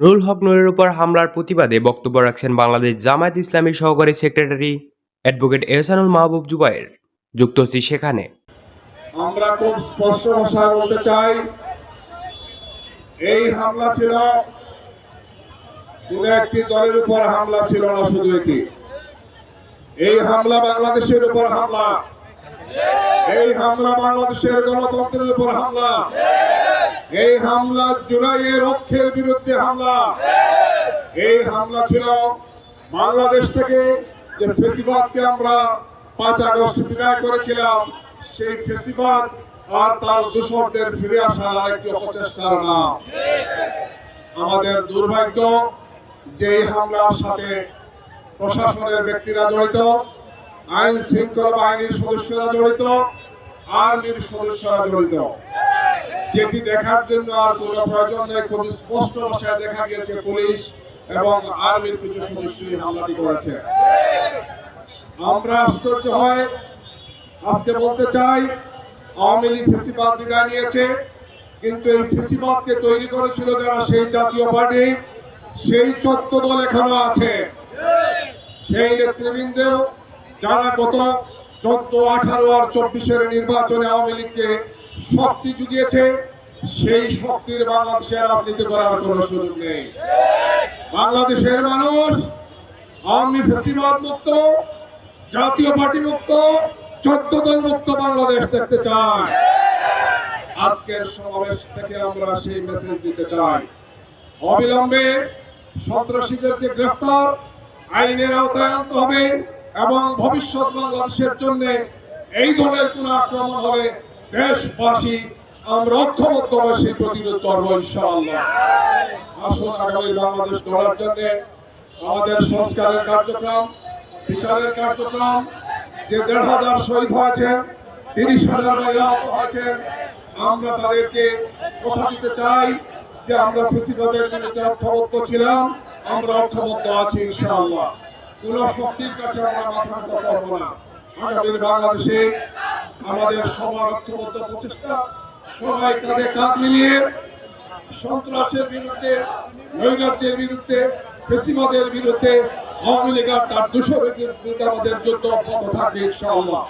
নুরুল হক নুরের উপর হামলার প্রতিবাদে বক্তব্য রাখছেন বাংলাদেশ জামায়াত ইসলামীর সহকারী সেক্রেটারি অ্যাডভোকেট এহসানুল মাহবুব জুবায়ের। যুক্ত হচ্ছি সেখানে। আমরা খুব স্পষ্ট ভাষায় বলতে চাই, এই হামলা ছিল, কোন একটি দলের উপর হামলা ছিল না, শুধু এটি। এই হামলা বাংলাদেশের উপর হামলা। এই হামলা বাংলাদেশের গণতন্ত্রের উপর হামলা। এই হামলা জুলাইয়ের রক্ষের বিরুদ্ধে হামলা। এই হামলা ছিল বাংলাদেশ থেকে যে ফেসিবাদকে আমরা পাঁচ আগস্ট বিদায় করেছিলাম, সেই ফেসিবাদ আর তার দূষকদের ফিরে আসার আরেকটি অপচেষ্টার নাম। আমাদের দুর্ভাগ্য যে এই হামলার সাথে প্রশাসনের ব্যক্তিরা জড়িত, আইন শৃঙ্খলা বাহিনীর সদস্যরা জড়িত, আর্মির সদস্যরা জড়িত। যেটি দেখার জন্য আর কোনো প্রয়োজন নেই। খুব স্পষ্ট ভাষায় দেখা গিয়েছে পুলিশ এবং আর্মির কিছু সদস্য এই হামলাটি করেছে। আমরা আশ্চর্য হয়, আজকে বলতে চাই, আওয়ামী লীগ ফেসিবাদ বিদায় নিয়েছে, কিন্তু এই ফেসিবাদকে তৈরি করেছিল যারা সেই জাতীয় পার্টি, সেই চোদ্দ দল এখনও আছে। সেই নেতৃবৃন্দ যারা গত চোদ্দ, আঠারো আর চব্বিশের নির্বাচনে আওয়ামী লীগকে শক্তি জুগিয়েছে, সেই শক্তির বাংলাদেশে রাজনীতি করার কোনো সুযোগ নেই। বাংলাদেশের মানুষ আওয়ামী ফেসিবাদ মুক্ত, জাতীয় পার্টি মুক্ত, চোদ্দ দল মুক্ত বাংলাদেশ দেখতে চায়। আজকের সমাবেশ থেকে আমরা সেই মেসেজ দিতে চাই। অবিলম্বে সন্ত্রাসীদেরকে গ্রেফতার, আইনের আওতায় আনতে হবে এবং ভবিষ্যৎ বাংলাদেশের জন্য এই ধরনের কোন আক্রমণ হলে দেশবাসী, আমরা ঐক্যবদ্ধভাবে সেই প্রতিরোধ করব ইনশাআল্লাহ। আসুন আগামী বাংলাদেশ গড়ার জন্য আমাদের সংস্কারের কার্যক্রম, বিচারের কার্যক্রম, যে দেড় হাজার শহীদ হয়েছেন, তিরিশ হাজার আহত হয়েছেন, আমরা তাদেরকে কথা দিতে চাই যে আমরা ফেসিবাদের বিরুদ্ধে ঐক্যবদ্ধ ছিলাম, আমরা ঐক্যবদ্ধ আছি ইনশাআল্লাহ। কোন শক্তির কাছে আমরা মাথা করব না। আগামীর বাংলাদেশে আমাদের সবার ঐক্যবদ্ধ প্রচেষ্টা, সবাই কাঁধে কাঁধ মিলিয়ে সন্ত্রাসের বিরুদ্ধে, নৈরাজ্যের বিরুদ্ধে, ফেসিবাদের বিরুদ্ধে আওয়ামী লীগ আর তার দূষণের বিরুদ্ধে আমাদের যুদ্ধ অব্যাহত থাকবে ইনশাআল্লাহ।